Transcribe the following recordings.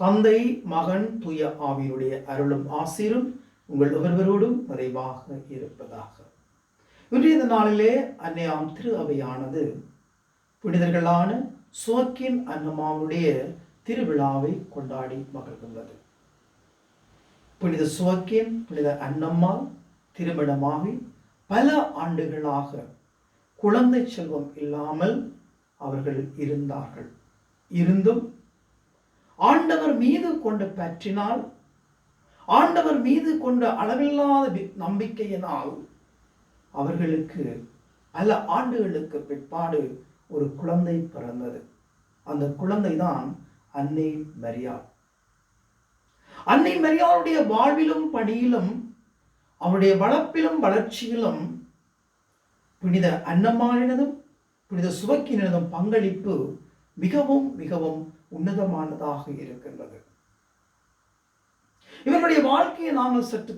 தந்தை மகன் துய ஆவியுடைய அருளும் ஆசிரும் உங்கள் ஒவ்வொருவரோடும் நிறைவாக இருப்பதாக. இன்றைய நாளிலே அன்னையாம் திரு அவையானது புனிதர்களான சோக்கின் அன்னமாவுடைய திருவிழாவை கொண்டாடி மகிழ்கின்றது புனித சோக்கின் புனித அன்னம்மா திருமணமாகி பல ஆண்டுகளாக குழந்தை செல்வம் இல்லாமல் அவர்கள் இருந்தார்கள். இருந்தும் ஆண்டவர் மீது கொண்ட பற்றினால் ஆண்டவர் மீது கொண்ட அளவில்லாத நம்பிக்கையினால் அவர்களுக்கு பல ஆண்டுகளுக்கு பிற்பாடு ஒரு குழந்தை பிறந்தது. அந்த குழந்தை தான் அன்னை மரியா. அன்னை மரியாளுடைய வாழ்விலும் பணியிலும் அவருடைய வளர்ப்பிலும் வளர்ச்சியிலும் புனித அன்னம்மாளினதும் புனித சுவக்கினதும் பங்களிப்பு மிகவும் மிகவும் உன்னதமானதாக இருக்கின்றது. இவருடைய வாழ்க்கையை நாங்கள் சற்று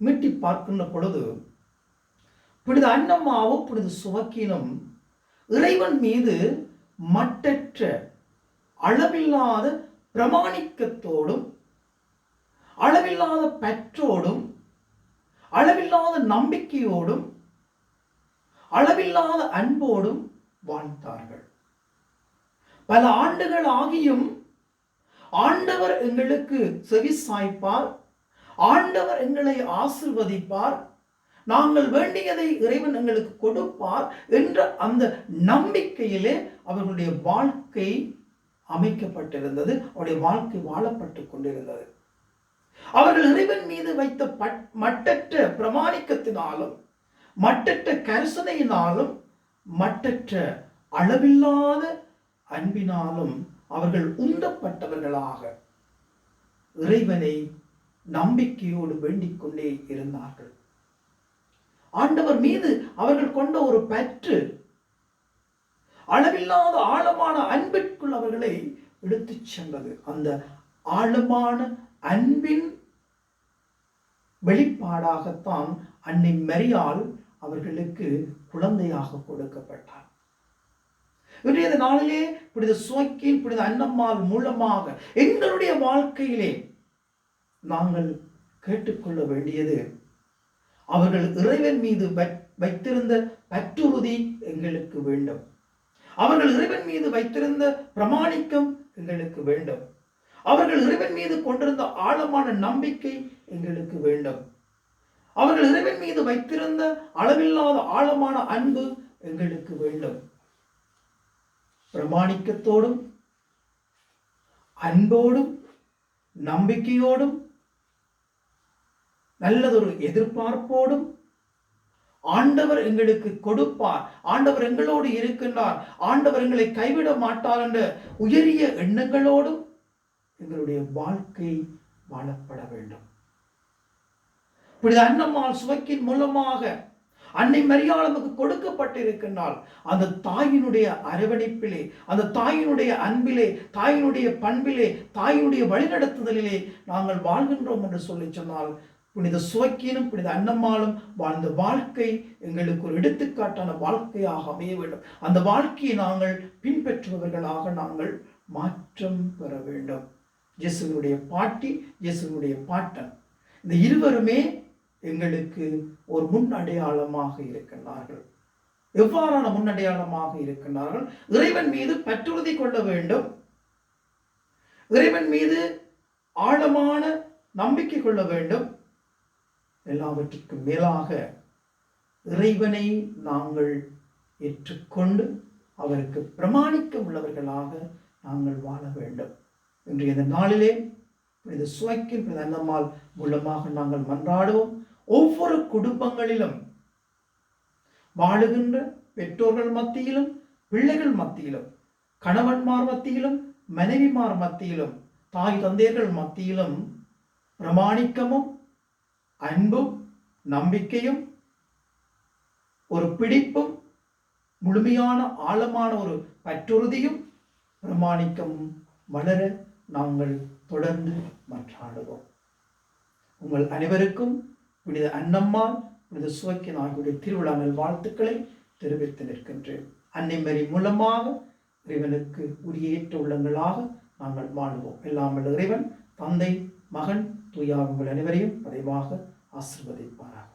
மீட்டி பார்க்கின்ற பொழுது புனித அன்னம்மாவும் புனித சுவக்கினும் இறைவன் மீது மட்டற்ற அளவில்லாத பிரமாணிக்கத்தோடும் அளவில்லாத பற்றோடும் அளவில்லாத நம்பிக்கையோடும் அளவில்லாத அன்போடும் வாழ்ந்தார்கள். பல ஆண்டுகள் ஆகியும் ஆண்டவர் எங்களுக்கு செவி சாய்ப்பார். ஆண்டவர் எங்களை ஆசிர்வதிப்பார். நாங்கள் வேண்டியதை இறைவன் எங்களுக்கு கொடுப்பார் என்ற அந்த நம்பிக்கையிலே அவர்களுடைய வாழ்க்கை அமைக்கப்பட்டிருந்தது. அவருடைய வாழ்க்கை வாழப்பட்டு கொண்டிருந்தது. அவர்கள் இறைவன் மீது வைத்த பட்- மட்டற்ற பிரமாணிக்கத்தினாலும் மட்டற்ற கரிசனையினாலும் மட்டற்ற அளவில்லாத அன்பினாலும் அவர்கள் உந்தப்பட்டவர்களாக இறைவனை நம்பிக்கையோடு வேண்டிக் கொண்டே இருந்தார்கள். ஆண்டவர் மீது அவர்கள் கொண்ட ஒரு பற்று அளவில்லாத ஆழமான அன்பிற்குள் அவர்களை எடுத்துச் சென்றது. அந்த ஆழமான அன்பின் வெளிப்பாடாகத்தான் அன்னை மரியால் அவர்களுக்கு குழந்தையாக கொடுக்கப்பட்டார். இன்றைய நாளிலே புனித சுவைக்கின் புனித அன்னம்மாள் மூலமாக எங்களுடைய வாழ்க்கையிலே நாங்கள் கேட்டுக்கொள்ள வேண்டியது. அவர்கள் இறைவன் மீது வைத்- வைத்திருந்த பற்றுறுதி எங்களுக்கு வேண்டும். அவர்கள் இறைவன் மீது வைத்திருந்த பிரமாணிக்கம் எங்களுக்கு வேண்டும். அவர்கள் இறைவன் மீது கொண்டிருந்த ஆழமான நம்பிக்கை எங்களுக்கு வேண்டும். அவர்கள் இறைவன் மீது வைத்திருந்த அளவில்லாத ஆழமான அன்பு எங்களுக்கு வேண்டும். பிரமாணிக்கத்தோடும் அன்போடும் நம்பிக்கையோடும் நல்லதொரு எதிர்பார்ப்போடும் ஆண்டவர் எங்களுக்கு கொடுப்பார். ஆண்டவர் எங்களோடு இருக்கின்றார். ஆண்டவர் எங்களை கைவிட மாட்டார் என்ற உயரிய எண்ணங்களோடும் எங்களுடைய வாழ்க்கை வாழப்பட வேண்டும். இப்படி அன்னம்மாள் சுவைக்கின் மூலமாக அன்னை மரியாள் நமக்கு கொடுக்கப்பட்டிருக்கின்றால் அந்த தாயினுடைய அரவணைப்பிலே அந்த தாயினுடைய அன்பிலே தாயினுடைய பண்பிலே தாயினுடைய வழிநடத்துதலிலே நாங்கள் வாழ்கின்றோம் என்று சொல்லி சொன்னால் புனித சுவக்கினும் புனித அன்னம்மாளும் வாழ்ந்த வாழ்க்கை எங்களுக்கு ஒரு எடுத்துக்காட்டான வாழ்க்கையாக அமைய வேண்டும். அந்த வாழ்க்கையை நாங்கள் பின்பற்றுபவர்களாக நாங்கள் மாற்றம் பெற வேண்டும். இயேசுவினுடைய பாட்டி இயேசுவினுடைய பாட்டன். இந்த இருவருமே எங்களுக்கு ஒரு முன் அடையாளமாக இருக்கின்றார்கள். எவ்வாறான முன்னடையாளமாக இருக்கின்றார்கள்? இறைவன் மீது பற்றுறுதி கொள்ள வேண்டும். இறைவன் மீது ஆழமான நம்பிக்கை கொள்ள வேண்டும். எல்லாவற்றிற்கும் மேலாக இறைவனை நாங்கள் ஏற்றுக்கொண்டு அவருக்கு பிரமாணிக்க உள்ளவர்களாக நாங்கள் வாழ வேண்டும். இன்றைய நாளிலே புனித சுவைக்கின் புனித அன்னம்மாள் மூலமாக நாங்கள் மன்றாடுவோம். ஒவ்வொரு குடும்பங்களிலும் வாழுகின்ற பெற்றோர்கள் மத்தியிலும் பிள்ளைகள் மத்தியிலும் கணவன்மார் மத்தியிலும் மனைவிமார் மத்தியிலும் தாய் தந்தையர்கள் மத்தியிலும் பிரமாணிக்கமும் அன்பும் நம்பிக்கையும் ஒரு பிடிப்பும் முழுமையான ஆழமான ஒரு பற்றுறுதியும் பிரமாணிக்கமும் வளர நாங்கள் தொடர்ந்து மன்றாடுவோம் உங்கள் அனைவருக்கும் புனித அன்னம்மாள் புனித சுவைக்கின் ஆகியோருடைய திருவிழாமல் வாழ்த்துக்களை தெரிவித்து நிற்கின்றேன். அன்னை மறி மூலமாக இறைவனுக்கு உரியேற்ற உள்ளங்களாக நாங்கள் வாழ்வோம். இல்லாமல் இறைவன் தந்தை மகன் தூயார் உங்கள் அனைவரையும் நிறைவாக ஆசிர்வதிப்பாராக.